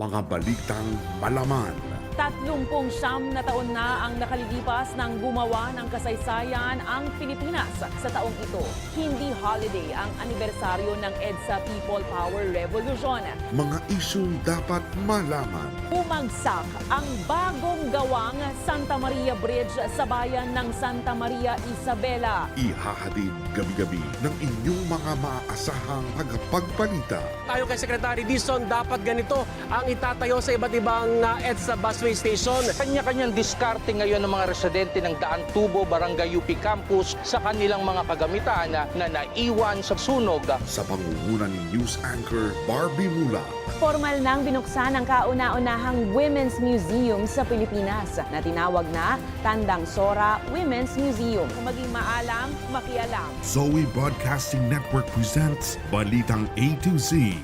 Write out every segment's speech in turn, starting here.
Mga balitang malaman. Tatlumpong siyam na taon na ang nakalilipas ng gumawa ng kasaysayan ang Pilipinas sa taong ito. Hindi holiday ang anibersaryo ng EDSA People Power Revolution. Mga isyong dapat malaman. Umagsak ang bagong gawang Santa Maria Bridge sa bayan ng Santa Maria Isabela. Ihahatid gabi-gabi ng inyong mga maaasahang tagapagbalita. Tayo kay Secretary Dison, dapat ganito ang itatayo sa iba't ibang uh, EDSA busway station. Kanya-kanyang diskarte ngayon ng mga residente ng Daan Tubo, Barangay UP Campus sa kanilang mga kagamitan na, na naiwan sa sunog. Sa pangunguna ni News Anchor Barbie Mula. Formal nang binuksan ang kauna-unahang Women's Museum sa Pilipinas na tinawag na Tandang Sora Women's Museum. Kung maging maalam, makialam. Zoe Broadcasting Network presents Balitang A to Z.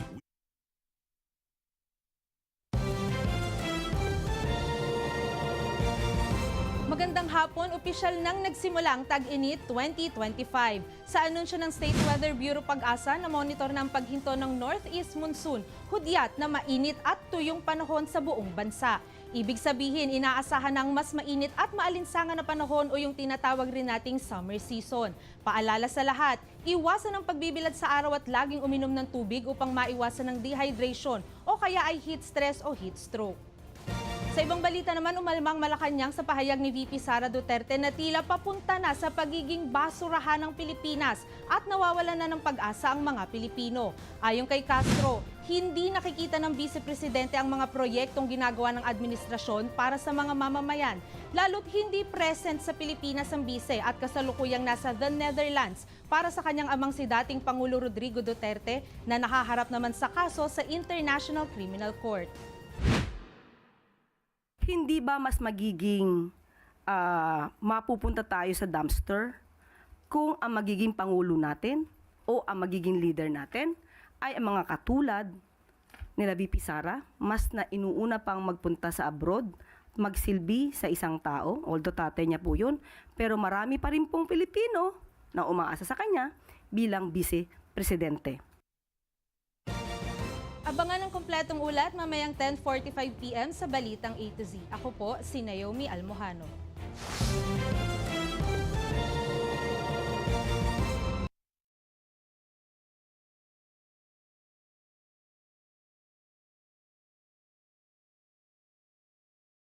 Magandang hapon, opisyal nang nagsimula ang Tag-Init 2025. Sa anunsyo ng State Weather Bureau Pag-asa na monitor ng paghinto ng Northeast Monsoon, hudyat na mainit at tuyong panahon sa buong bansa. Ibig sabihin, inaasahan ng mas mainit at maalinsangan na panahon o yung tinatawag rin nating summer season. Paalala sa lahat, iwasan ang pagbibilad sa araw at laging uminom ng tubig upang maiwasan ng dehydration o kaya ay heat stress o heat stroke. Sa ibang balita naman, umalmang Malacanang sa pahayag ni VP Sara Duterte na tila papunta na sa pagiging basurahan ng Pilipinas at nawawalan na ng pag-asa ang mga Pilipino. Ayon kay Castro, hindi nakikita ng Vice Presidente ang mga proyektong ginagawa ng administrasyon para sa mga mamamayan, lalo't hindi present sa Pilipinas ang Vice at kasalukuyang nasa the Netherlands para sa kanyang amang si dating Pangulo Rodrigo Duterte na nakaharap naman sa kaso sa International Criminal Court. Hindi ba mas magiging ah, mapupunta tayo sa dumpster kung ang magiging pangulo natin o ang magiging leader natin ay ang mga katulad nila VP Sara, mas na inuuna pang magpunta sa abroad, magsilbi sa isang tao, although tatay niya po yun, pero marami pa rin pong Pilipino na umaasa sa kanya bilang vice-presidente. Abangan ang kompletong ulat mamayang 10.45pm sa Balitang A to Z. Ako po, si Naomi Almohano.